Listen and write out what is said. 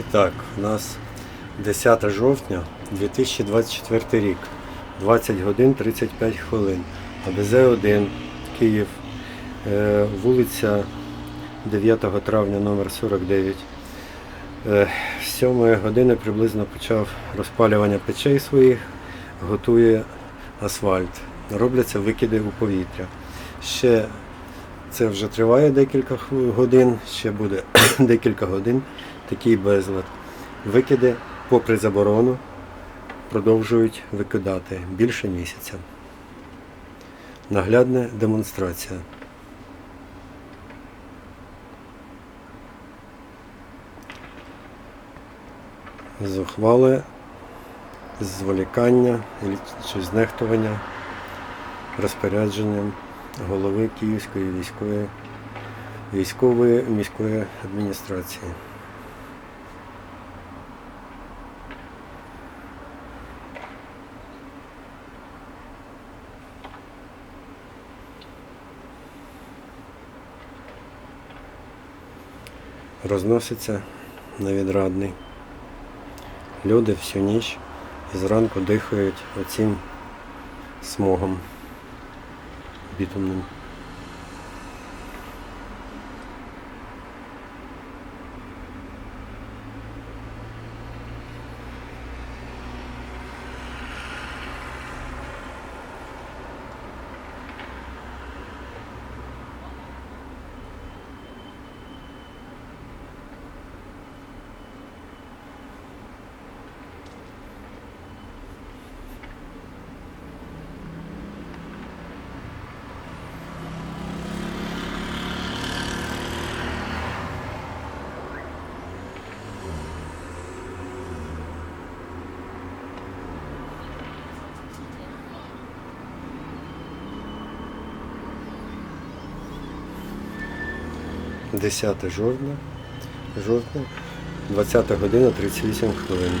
І так, у нас 10 жовтня 2024 рік, 20 годин 35 хвилин. АБЗ-1, Київ, е, вулиця 9 травня номер 49. Е, З 7 години приблизно почав розпалювання печей своїх, готує асфальт. Робляться викиди у повітря. Ще це вже триває декілька годин, ще буде декілька годин такий безлад. Викиди, попри заборону, продовжують викидати більше місяця. Наглядна демонстрація. Зухвале зволікання чи знехтування розпорядженням голови Київської військової військової міської адміністрації. Розноситься на відрадний. Люди всю ніч і зранку дихають оцим смогом бітумним. – 10 жовтня, жовтня, 20 година 38 хвилин.